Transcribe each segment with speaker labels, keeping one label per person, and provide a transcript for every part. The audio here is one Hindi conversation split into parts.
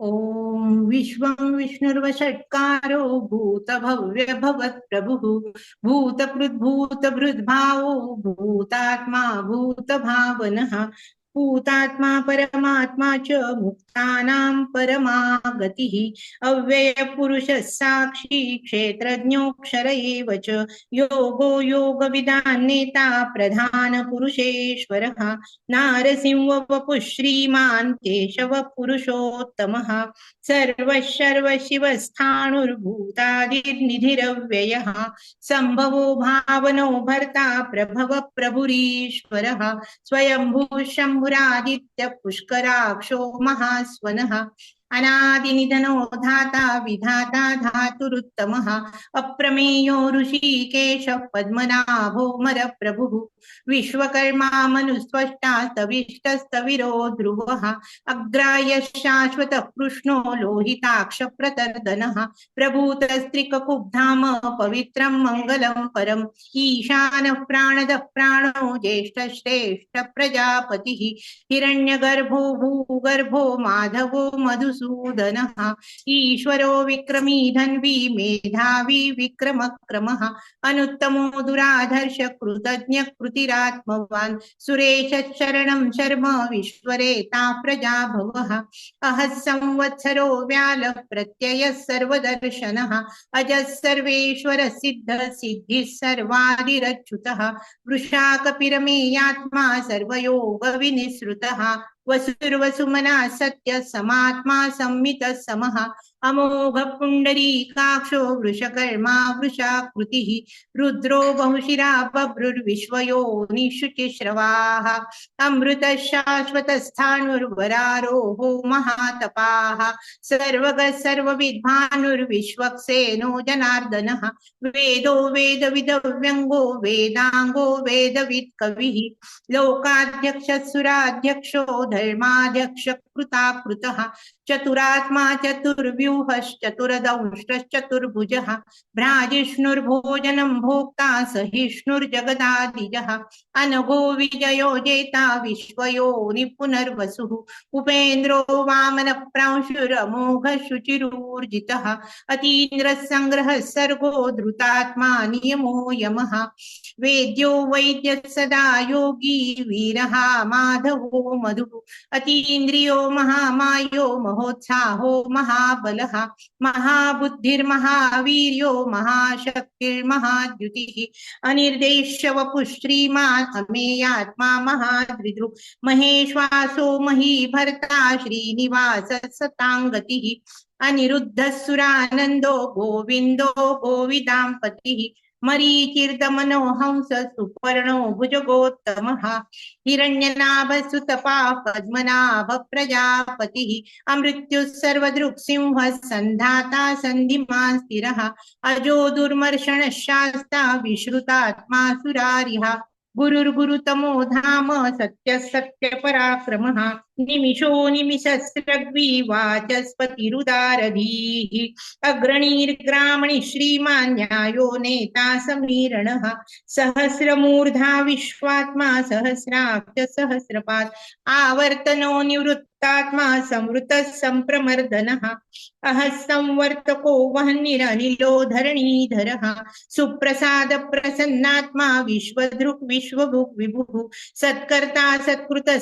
Speaker 1: ॐ विश्वं विष्णुर्वषट्कारो भूतभव्यभवत्प्रभुः भूतकृद्भूतभृद्भावो भूतात्मा भूत भूतभावनः भूतात्मा परमात्मा च मुक्तानां परमा गतिः अव्ययपुरुषः साक्षी क्षेत्रज्ञोऽक्षर एव च। योगो योगविदान्नेता प्रधानपुरुषेश्वरः नारसिंहवपुः श्रीमान् केशवः पुरुषोत्तमः। सर्वः सर्वशिवस्थाणुर्भूतादिर्निधिरव्ययः। सम्भवो भावनो भर्ता प्रभव प्रभुरीश्वरः। स्वयंभू शम्भुरादित्य पुष्कराक्षो महास्वनः अनादिनिधनो धाता विधाता धातुरुत्तमः। अप्रमेयो ऋषिकेश पद्मनाभो मरप्रभुः। विश्वकर्मा मनुस्त्वष्टा स्तविष्टस्तविरो ध्रुवः अग्राय शाश्वतः कृष्णो लोहिताक्ष प्रतर्दनः। प्रभूतस्त्रिककुब्धाम पवित्रं मङ्गलं परम्। ईशानः प्राणदः प्राणो ज्येष्ठश्रेष्ठ प्रजापतिः। हिरण्यगर्भो भूगर्भो माधवो मधुसूदनः ईश्वरो विक्रमी धन्वी मेधावी विक्रमक्रमः। अनुत्तमो दुराधर्ष कृतज्ञ कृतिरात्मवान्। सुरेश शरणं शर्म विश्वरेता प्रजा भवः अहः संवत्सरो व्याल प्रत्ययः सर्वदर्शनः। अजः सर्वेश्वर सिद्ध सिद्धिः सर्वादिरच्युतः। सर्वयोग विनिसृतः वसुर्वसुमना सत्य समात्मा संमित समः अमोघ पुण्डरीकाक्षो वृषकर्मा वृषाकृतिः रुद्रो बहुशिरा बभ्रुर्विश्वयोनिशुचिश्रवाः अमृत शाश्वतस्थाणुर्वरारोहो महातपाः। सर्वग सर्वविद्भानुर्विश्वक्सेनो जनार्दनः। वेदो वेदविदव्यङ्गो वेदाङ्गो वेदवित् लोकाध्यक्ष सुराध्यक्षो धर्माध्यक्ष कृताकृतः चतुरात्मा चतुर्व्यूहश्चतुरदंष्टश्चतुर्भुजः भ्राजिष्णुर्भोजनं भोक्ता सहिष्णुर्जगदादिजः। अनघो विजयो जेता विश्वयो निपुनर्वसुः। उपेन्द्रो वामनप्रांशुरमोघ शुचिरूर्जितः अतीन्द्रः सङ्ग्रहः सर्गो धृतात्मा नियमो यमः। वेद्यो वैद्यः सदा योगी वीरः माधवो मधुः। अतीन्द्रियो महामायो महोत्साहो महाबलः। महाबुद्धिर्महावीर्यो महाशक्तिर्महाद्युतिः। अनिर्देश्य वपुः श्रीमान् अमेयात्मा महाद्रिद्रु महेश्वासो महीभर्ता श्रीनिवास सतांगति अनिरुद्धः सुरानन्दो गोविन्दो गोविदाम्पतिः। मरीचिर्दमनो हंस सुपर्णो भुजगोत्तमः। हिरण्यनाभसुतपा पद्मनाभ प्रजापतिः अमृत्युः सर्वदृक्सिंहः सन्धाता सन्धिमान् स्थिरः अजो दुर्मर्षणः शास्ता विश्रुतात्मा सुरारिः गुरुर्गुरुतमो धाम सत्य सत्य पराक्रमः निमिषो निमिषस्रग्वी वाचस्पतिरुदारधीः अग्रणीर्ग्रामणि श्रीमान् न्यायो नेता समीरणः। सहस्रमूर्धा विश्वात्मा, सहस्राब्ज सहस्रपात् आवर्तनो निवृत्तात्मा संवृतः सम्प्रमर्दनः अहः संवर्तको वह्निरनिलो धरणीधरः। सुप्रसाद प्रसन्नात्मा विश्वदृक् विश्वभुक्, विभुः। सत्कर्ता, सत्कृतः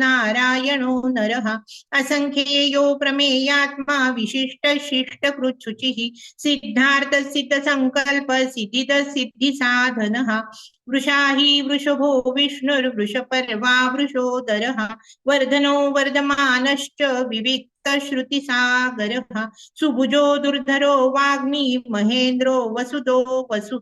Speaker 1: साधुर्जह्नुर्नारायणो नरः। असङ्ख्येयो प्रमेयात्मा विशिष्ट शिष्टकृच्छुचिः। सिद्धार्थ सिद्ध संकल्प सिद्धिद सिद्धि साधनः वृषाही वृषभो विष्णुर्वृषपर्वा वृषोदरः वर्धनो वर्धमानश्च विविक्त श्रुतिसागरः सुभुजो दुर्धरो वाग्मी महेन्द्रो वसुदो वसुः।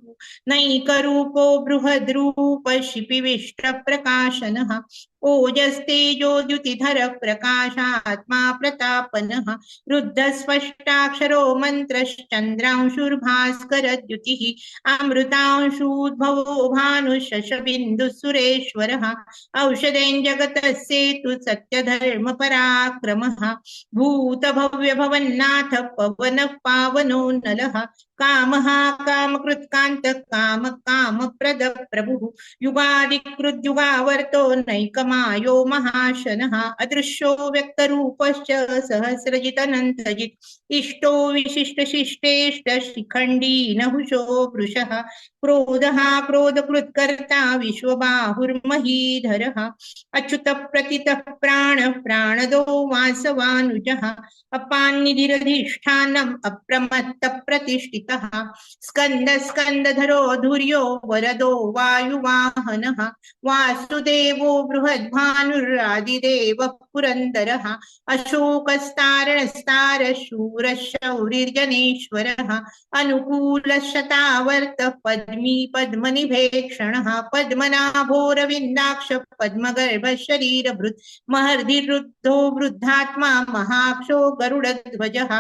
Speaker 1: नैकरूपो बृहद्रूप शिपिविष्टप्रकाशनः ओजस्तेजोद्युतिधर प्रकाशात्मा प्रतापनः। रुद्धस्पष्टाक्षरो मन्त्रश्चन्द्रांशुर्भास्करद्युतिः। अमृतांशूद्भवो भानुशशबिन्दुः सुरेश्वरः औषधेन जगतः सेतु सत्यधर्मपराक्रमः। भूतभव्यभवन्नाथ पवन पावनो नलः कामः कामकृत्कान्त काम कामप्रद प्रभुः युगादिकृद्युगावर्तो नैकमायो महाशन। अदृश्यो व्यक्तरूपश्च सहस्रजितनन्तजित्। इष्टो विशिष्टशिष्टेष्ट शिखंडी नहुषो वृषः। क्रोधः क्रोधकृत्कर्ता विश्वबाहुर्महीधरः। अच्युत प्रतितः प्राण प्राणदो वासवानुजः। अपान्निधिरधिष्ठानम् अप्रमत्त प्रतिष्ठितः स्कन्द स्कन्दधरो धुर्यो वरदो वायुवाहनः वासुदेवो बृहद्भानुरादिदेवः अशोकस्तारणस्तार शूरशौरिर्जनेश्वरः अनुकूलशतावर्त पद्मी पद्मनिभेक्षणः पद्मनाभोरविन्दाक्ष पद्मगर्भ शरीरभृत् महर्धिरुद्धो वृद्धात्मा महाक्षो गरुडध्वजः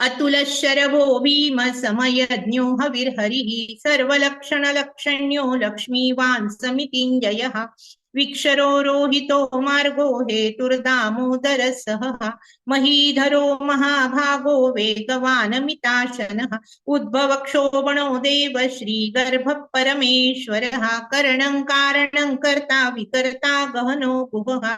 Speaker 1: अतुलशरभो भीम समयज्ञो हविर्हरिः सर्वलक्षणलक्षण्यो लक्ष्मीवान् समितिञ्जयः विक्षरो रोहितो मार्गो हेतुर्दामोदर सह। महीधरो महाभागो वेगवानमिताशनः। उद्भवक्षोभणो देव श्रीगर्भ परमेश्वरः करणं कारणं कर्ता विकर्ता गहनो गुहः।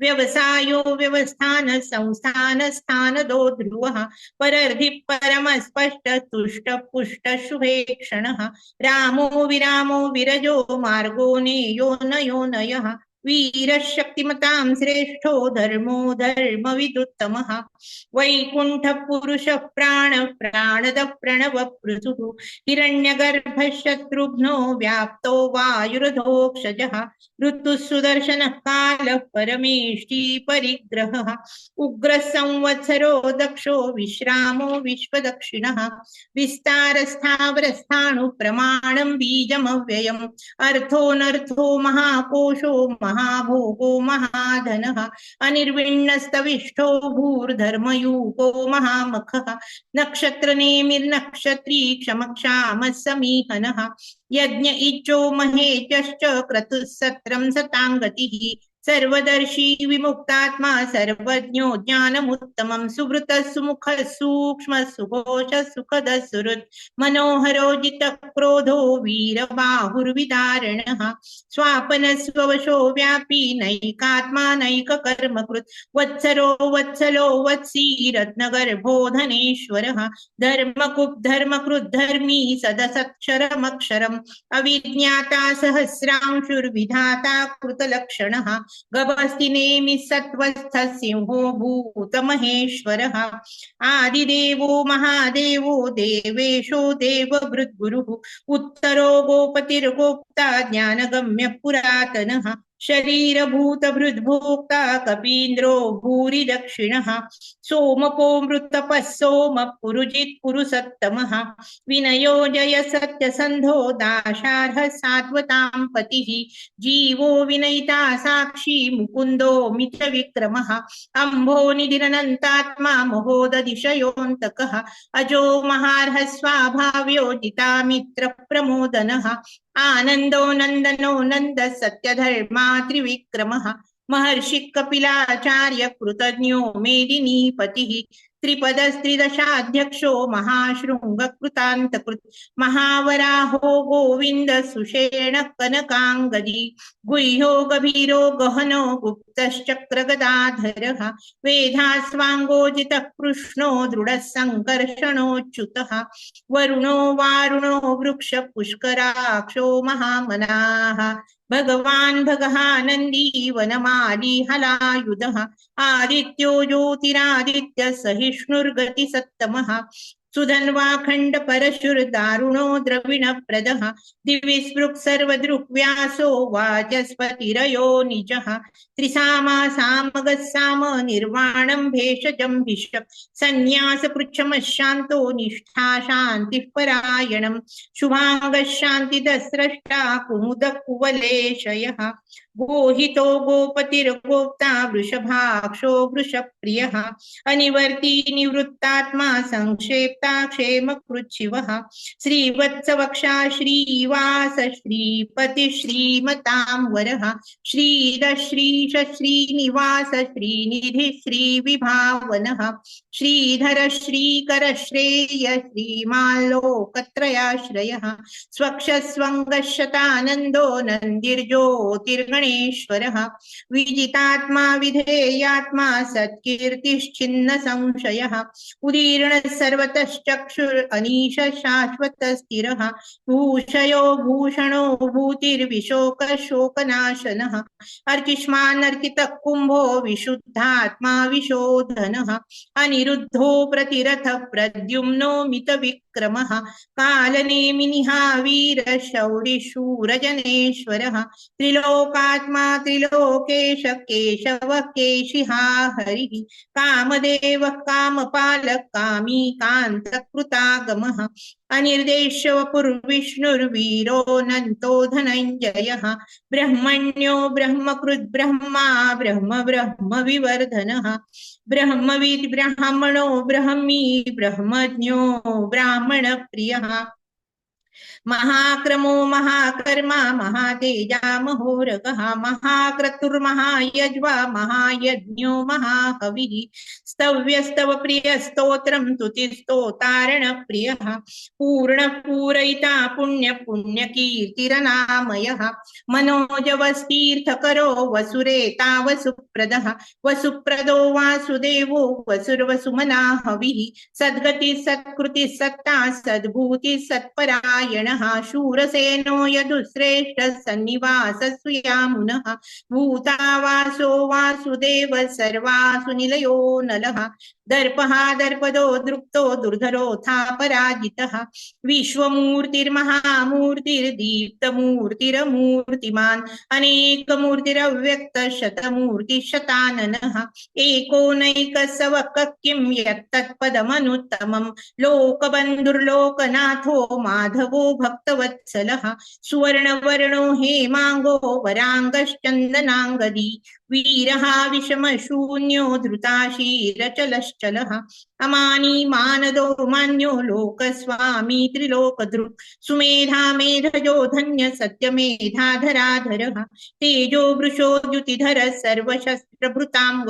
Speaker 1: व्यवसायो व्यवस्थान संस्थान स्थानदो ध्रुवः। परर्धि परमस्पष्ट तुष्ट पुष्ट शुभे क्षणः रामो विरामो विरजो मार्गो नेयो नयो नयः ajá, वीरशक्तिमतां श्रेष्ठो धर्मो धर्मविदुत्तमः। वैकुण्ठपुरुषः प्राण प्राणद प्रणव पृथुः हिरण्यगर्भशत्रुघ्नो व्याप्तो ऋतुः सुदर्शनः कालः परमेष्टि परिग्रहः उग्रसंवत्सरो दक्षो विश्रामो विश्वदक्षिणः। विस्तारस्थावरस्थाणु प्रमाणं बीजमव्ययम्। अर्थोऽनर्थो महाकोशो महाभोगो महाधन अनिर्विण्णस्तविष्ठो भूर्धर्मयूको महामखः नक्षत्रनेमिर्नक्षत्री क्षमक्षामः समीहनः यज्ञ इच्छो महेचश्च क्रतुः सत्रं सर्वदर्शी विमुक्तात्मा, सर्वज्ञो ज्ञानमुत्तमं सुवृत सुमुख सूक्ष्म सुघोष सुखद सुहृत् मनोहरो जितक्रोधो वीरबाहुर्विदारणः स्वापन स्ववशो व्यापी नैकात्मा, नैककर्मकृत्, वत्सरो वत्सलो वत्सी रत्नगर्भो धनेश्वरः धर्मकुब्धर्मकृद्धर्मी सदसत्क्षरमक्षरम्, अविज्ञाता सहस्रांशुर्विधाता कृतलक्षणः गभस्ति नेमि सत्वस्थ भूत भूतमहेश्वरः। आदिदेव महादेव देवेशो देवभृद्गुरुः उत्तरो गोपतिर्गोप्ता ज्ञानगम्य पुरातनः शरीरभूतभृद्भोक्ता कपीन्द्रो भूरि दक्षिणः सोमको मृतपः सोम पुरुजित् पुरुसत्तमः विनयो जय सत्यसन्धो दाशार्ह सात्वतां पतिः, जीवो विनयिता साक्षी मुकुन्दो मितविक्रमः अम्भो निधिरनन्तात्मा महोदधिशयोऽन्तकः, अजो महार्ह स्वाभाव्यो जितामित्रप्रमोदनः आनन्दो नन्दनो नन्द सत्यधर्मा त्रिविक्रमः। महर्षि कपिलाचार्य कृतज्ञो मेदिनीपतिः। त्रिपदस्त्रिदशाध्यक्षो महाशृङ्गकृतान्तकृत्। महावराहो गोविन्द सुषेण कनकाङ्गदी। गुह्यो गभीरो गहनो गुप्तश्चक्रगदाधरः। वेधास्वाङ्गोजितः कृष्णो दृढः सङ्कर्षणोच्युतः वरुणो वारुणो वृक्ष पुष्कराक्षो महामनाः। भगवान् भगहानन्दी वनमादिहलायुधः आदित्यो ज्योतिरादित्यः सहिष्णुर्गतिसत्तमः सुधन्वाखण्ड परशुर्दारुणो द्रविणप्रदः दिविस्पृक् सर्वदृक्व्यासो वाचस्पतिरयो निजः। त्रिसामा सामगः साम निर्वाणं भेषजं भिषक् सन्न्यासपृच्छमः शान्तो निष्ठा शान्तिः परायणम्। शुभाङ्गः शान्तिदस्रष्टा कुमुदः कुवलेशयः गोहितो गोपतिर्गोप्ता वृषभाक्षो वृषप्रियः, अनिवर्ती निवृत्तात्मा संक्षेप्ता क्षेमकृच्छिवः। श्रीवत्सवक्षा श्रीवास श्रीपति श्रीमतां वरः श्रीरश्रीश श्रीनिवास श्रीनिधि श्रीविभावनः, श्रीधर श्रीकर श्रेय श्रीमाल्लोकत्रयाश्रयः, स्वक्षस्वङ्गशतानन्दो नन्दिर्ज्योतिर्गणेश्वरः विजितात्मा, विधेयात्मा सत्कीर्तिश्चिन्न संशयः उदीर्णः सर्वतश्चक्षुर् अनीश शाश्वत स्थिरः भूषयो, भूषणो, भूतिर्विशोकशोकनाशनः अर्चिष्मान् अर्चितः कुम्भो विशुद्धात्मा, विशोधनः, अनिरुद्धो प्रतिरथ प्रद्युम्नो मितविक्रमः कालनेमिनिहा वीरशौरिशूरजनेश्वरः त्रिलोकात्मा त्रिलोकेश केशवः केशिहा हरिः कामदेवः कामपालः कामी कान्तकृतागमः अनिर्देशवपुर्विष्णुर्वीरोऽनन्तो धनञ्जयः ब्रह्मण्यो ब्रह्मकृद् ब्रह्मा ब्रह्म ब्रह्म विवर्धनः ब्रह्मविद् ब्राह्मणो ब्रह्मी ब्रह्मज्ञो ब्राह्मणप्रियः महाक्रमो महाकर्मा महातेजा महोरगः महाक्रतुर्महायज्वा महायज्ञो महाकविः स्तव्यस्तव प्रियस्तोत्रं स्तुतिस्तोतारणप्रियः पूर्णः पूरयिता पुण्यपुण्यकीर्तिरनामयः मनोजवस्तीर्थकरो वसुरेता वसुप्रदः वसुप्रदो वासुदेवो वसुर्वसुमना हविः सद्गतिः सत्कृतिः सत्ता सद्भूतिः सत्परायणः शूरसेनो यदुश्रेष्ठ सन्निवासस्वयामुनः भूतावासो वासुदेव सर्वासु निलयो नलः। दर्पः दर्पदो दृप्तो दुर्धरोऽथा पराजितः विश्वमूर्तिर्महामूर्तिर्दीप्तमूर्तिरमूर्तिमान्। अनेकमूर्तिरव्यक्त शतमूर्तिशताननः एको नैकसवक किं यत्तत्पदमनुत्तमं लोकबन्धुर्लोकनाथो माधवो भक्तवत्सलः सुवर्णवर्णो हेमाङ्गो वराङ्गश्चन्दनाङ्गदी वीरः विषमशून्यो धृताशीरचलश्चलः अमानी, मानदो, मान्यो, लोकस्वामी त्रिलोकधृक् सुमेधा, मेधजो, धन्य सत्यमेधाधराधरः तेजो, वृषो, द्युतिधर, सर्वशस्त्रभृतां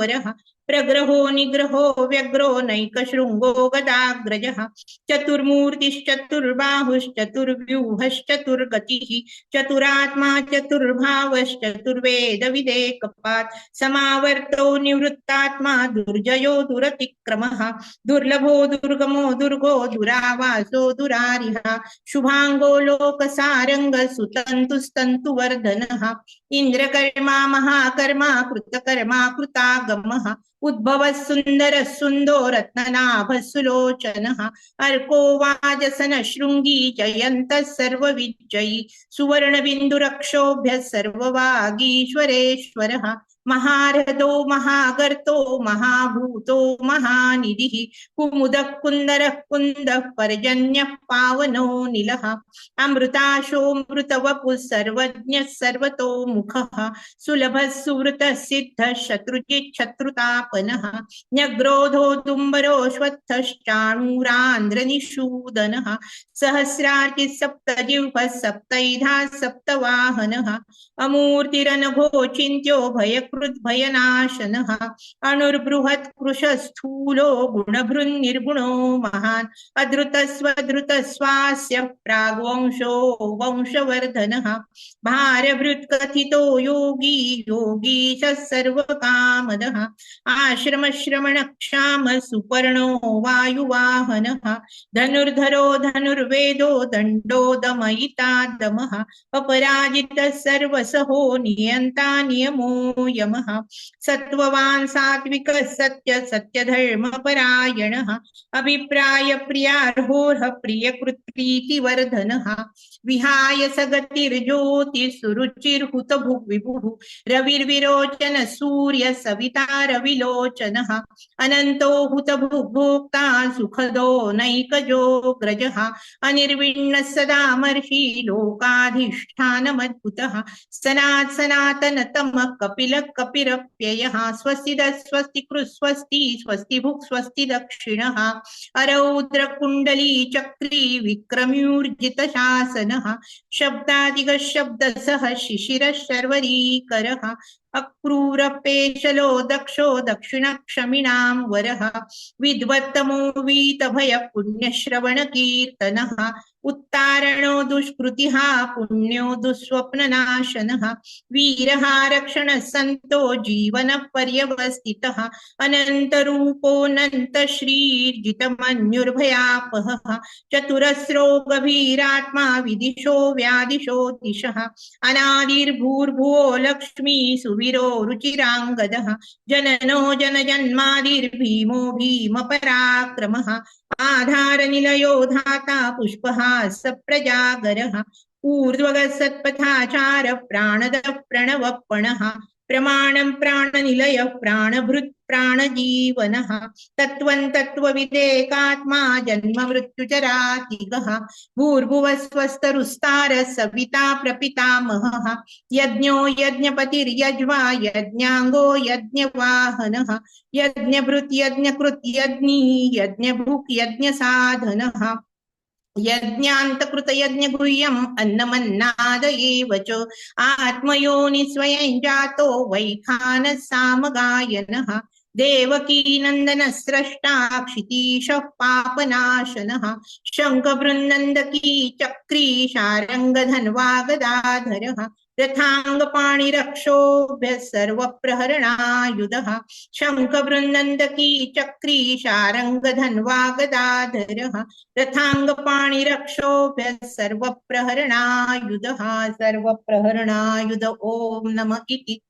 Speaker 1: प्रग्रहो निग्रहो व्यग्रो नैकशृङ्गो गदाग्रजः। चतुर्मूर्तिश्चतुर्बाहुश्चतुर्व्यूहश्चतुर्गतिः। चतुरात्मा चतुर्भावश्चतुर्वेदविदेकपात् समावर्तो निवृत्तात्मा दुर्जयो दुरतिक्रमः। दुर्लभो दुर्गमो दुर्गो दुरावासो दुरारिः शुभाङ्गो लोकसारङ्ग सुतन्तुस्तन्तुवर्धनः इन्द्रकर्मा महाकर्मा कृतकर्मा कृतागमः। उद्भवः सुंदर सुंदो रत्ननाभ सुलोचन अर्को वाजसन शृंगी जयंत सर्व विजयी सुवर्ण बिंदु रक्षोभ्य सर्ववागीश्वरेश्वरः महारथो, महागर्तो, महाभूतो, महानिधिः, कुमुदः, कुन्दरः, कुन्दः, पर्जन्यः, पावनो, निलः अमृताशोऽमृतवपुः सर्वज्ञः, सर्वतो मुखः, सुलभः, सुवृतः, सिद्धः शत्रुजिच्छत्रुतापनः न्यग्रोधो तुम्बरोऽश्वत्थश्चाणूरान्ध्रनिषूदनः सहस्रार्चिः, सप्तजिह्वः, सप्तैधा, सप्तवाहनः अमूर्तिरनघोचिन्त्यो भयकृद्भयनाशनः अणुर्बृहत् कृशस्थूलो गुणभृन्निर्गुणो महान्। अधृतस्वधृतस्वास्य प्राग्वंशो वंशवर्धनः। भारभृत्कथितो योगी योगीश सर्वकामदः। आश्रमश्रमणक्षाम सुपर्णो वायुवाहनः। धनुर्धरो धनुर्वेदो दण्डो दमयिता दमः अपराजितः सर्वसहो नियन्ता नियमो यमः सत्त्ववान् सात्विकः सत्य सत्यधर्मपरायणः अभिप्राय प्रियार्होर्ह प्रियकृत्प्रीतिवर्धनः विहाय सगतिर्ज्योतिः विभुः। रविर्विरोचन सूर्य सविता रविलोचनः। अनन्तो हुतभुग्भोक्ता सुखदो नैकजो ग्रजः अनिर्विण्णः सदा मर्षि लोकाधिष्ठानमद्भुतः। सनात् सनातनतमः कपिलः कपिरप्ययः स्वस्ति स्वस्ति कृस्वस्ति स्वस्ति भुक् स्वस्ति दक्षिणः। अरौद्रकुण्डली चक्री विक्रम्यूर्जितशासनः शब्दादिगशब्दसः शिशिरः शर्वरीकरः। अक्रूरपेशलो दक्षो दक्षिणक्षमिणां वरः विद्वत्तमो वीतभयः पुण्यश्रवणकीर्तनः उत्तारणो दुष्कृतिः पुण्यो दुःस्वप्ननाशनः वीरः रक्षणः सन्तो जीवनपर्यवस्थितः अनन्तरूपोऽनन्तश्रीर्जितमन्युर्भयापहः चतुरस्रो गभीरात्मा विदिशो व्यादिशो दिशः अनादिर्भूर्भुवो लक्ष्मी सुवीरो रुचिराङ्गदः। जननो पराक्रम आधार निलयो धाता पुष्पः सप्रजागरः। ऊर्ध्वगः सत्पथाचार प्राणदः प्रणवपणः प्रमाणं प्राणनिलयः प्राणभृत् प्राणजीवनः। तत्त्वं तत्त्वविदेकात्मा जन्ममृत्युचरातिगः भूर्भुवस्वस्तरुस्तार सविता प्रपितामहः। यज्ञो यज्ञपतिर्यज्वा, यज्ञाङ्गो यज्ञवाहनः। यज्ञभृत्, यज्ञकृत्, यज्ञी, यज्ञभुक्, यज्ञसाधनः। यज्ञान्तकृतयज्ञगुह्यम् अन्नमन्नाद एव आत्मयोनि स्वयं जातो देवकी नंदन देवकीनन्दनस्रष्टा क्षितीशः पापनाशन। शङ्खबृन्नन्दकी चक्री शारङ्गधन्वागदाधरः रथाङ्गपाणिरक्षोभ्यः सर्वप्रहरणायुधः। शङ्खबृन्नन्दकी चक्री शारङ्गधन्वागदाधरः। रथाङ्गपाणिरक्षोभ्यः सर्वप्रहरणायुधः। सर्वप्रहरणायुध ॐ नम इति।